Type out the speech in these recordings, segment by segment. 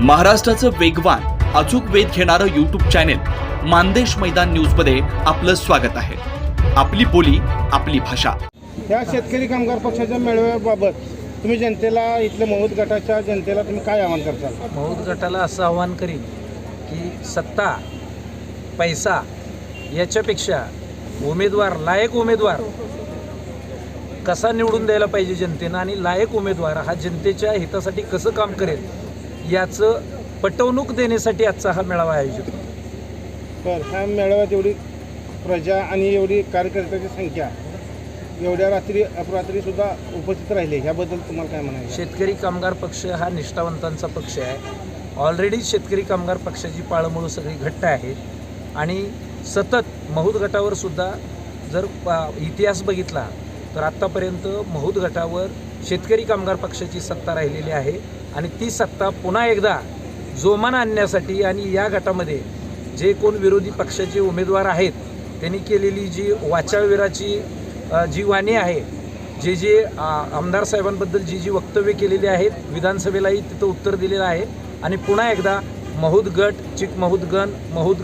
महाराष्ट्राचं वेगवान अचूक वेध घेणारं युट्यूब चॅनेल मानदेश मैदान न्यूजमध्ये आपलं स्वागत आहे. आपली बोली आपली भाषा. या शेतकरी कामगार पक्षाच्या मेळाव्याबाबत तुम्ही जनतेला इथल्या मौद गटाच्या जनतेला तुम्ही काय आवाहन करताल? मौद गटाला असं आवाहन करीन की सत्ता पैसा याच्यापेक्षा उमेदवार लायक उमेदवार कसा निवडून द्यायला पाहिजे जनतेनं आणि लायक उमेदवार हा जनतेच्या हितासाठी कसं काम करेल याचं पटवणूक देण्यासाठी आजचा हा मेळावा आयोजित. तर ह्या मेळाव्यात एवढी प्रजा आणि एवढी कार्यकर्त्याची संख्या एवढ्या रात्री अपरात्री सुद्धा उपस्थित राहिले ह्याबद्दल तुम्हाला काय म्हणायचं? शेतकरी कामगार पक्ष हा निष्ठावंतांचा पक्ष आहे. ऑलरेडी शेतकरी कामगार पक्षाची पाळंमुळं सगळी घट्ट आहेत आणि सतत महूद गटावर सुद्धा जर इतिहास बघितला तर आत्तापर्यंत महूद गटावर शेतकरी कामगार पक्षाची सत्ता राहिलेली आहे. आणि ती सत्ता पुन्हा एकदा जोमान आणण्यासाठी आणि या गटामध्ये जे कोण विरोधी पक्षाचे उमेदवार आहेत त्यांनी केलेली जी वाचावीराची जी वाणी आहे जे जे आमदार साहेबांबद्दल जी जी वक्तव्य केलेली आहेत विधानसभेलाही तिथं उत्तर दिलेलं आहे. आणि पुन्हा एकदा महूद गट चिक महूद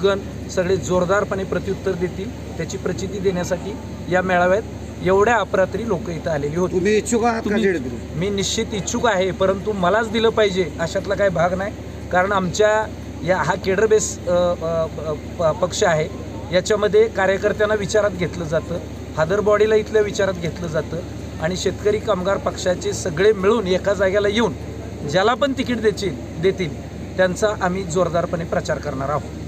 सगळे जोरदारपणे प्रत्युत्तर देतील त्याची प्रचिती देण्यासाठी या मेळाव्यात एवढ्या अपरात्री लोक इथं आलेली होती. तुम्ही इच्छुक आहात का तुम्ही- जेडीतून मी निश्चित इच्छुक आहे परंतु मलाच दिलं पाहिजे अशातला काही भाग नाही. कारण आमच्या या हा केडर बेस अ, अ, प- पक्ष आहे. याच्यामध्ये कार्यकर्त्यांना विचारात घेतलं जातं हादर बॉडीला इथल्या विचारात घेतलं जातं आणि शेतकरी कामगार पक्षाचे सगळे मिळून एका जागेला येऊन ज्याला पण तिकीट देतील देतील त्यांचा आम्ही जोरदारपणे प्रचार करणार आहोत.